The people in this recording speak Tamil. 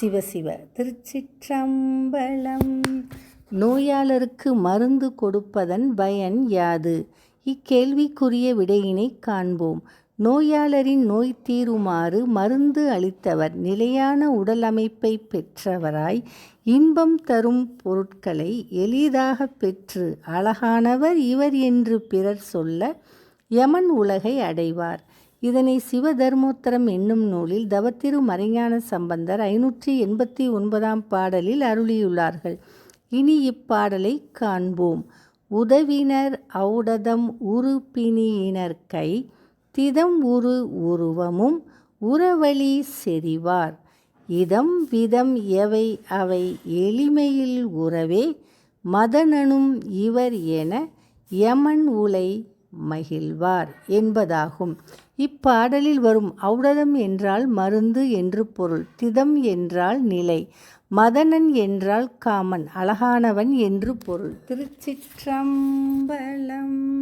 சிவசிவ. திருச்சிற்றம்பலம். நோயாளருக்கு மருந்து கொடுப்பதன் பயன் யாது? இக்கேள்விக்குரிய விடையினை காண்போம். நோயாளரின் நோய் தீருமாறு மருந்து அளித்தவர் நிலையான உடல் அமைப்பை பெற்றவராய் இன்பம் தரும் பொருட்களை எளிதாக பெற்று அழகானவர் இவர் என்று பிறர் சொல்ல யமன் உலகை அடைவார். இதனை சிவதர்மோத்தரம் என்னும் நூலில் தவத்திரு மறைஞான சம்பந்தர் ஐநூற்றி எண்பத்தி ஒன்பதாம் பாடலில் அருளியுள்ளார்கள். இனி இப்பாடலை காண்போம். உதவினர் ஔடதம் உறுப்பினியினர் கை திதம் உரு உருவமும் உறவழி செறிவார். இதம் விதம் எவை அவை எளிமையில் உறவே மதனனும் இவர் என யமன் உலை மகிழ்வார் என்பதாகும். இப்பாடலில் வரும் ஔடதம் என்றால் மருந்து என்று பொருள் திதம் என்றால் நிலை மதனன் என்றால் காமன் அழகானவன் என்று பொருள். திருச்சிற்றம்பலம்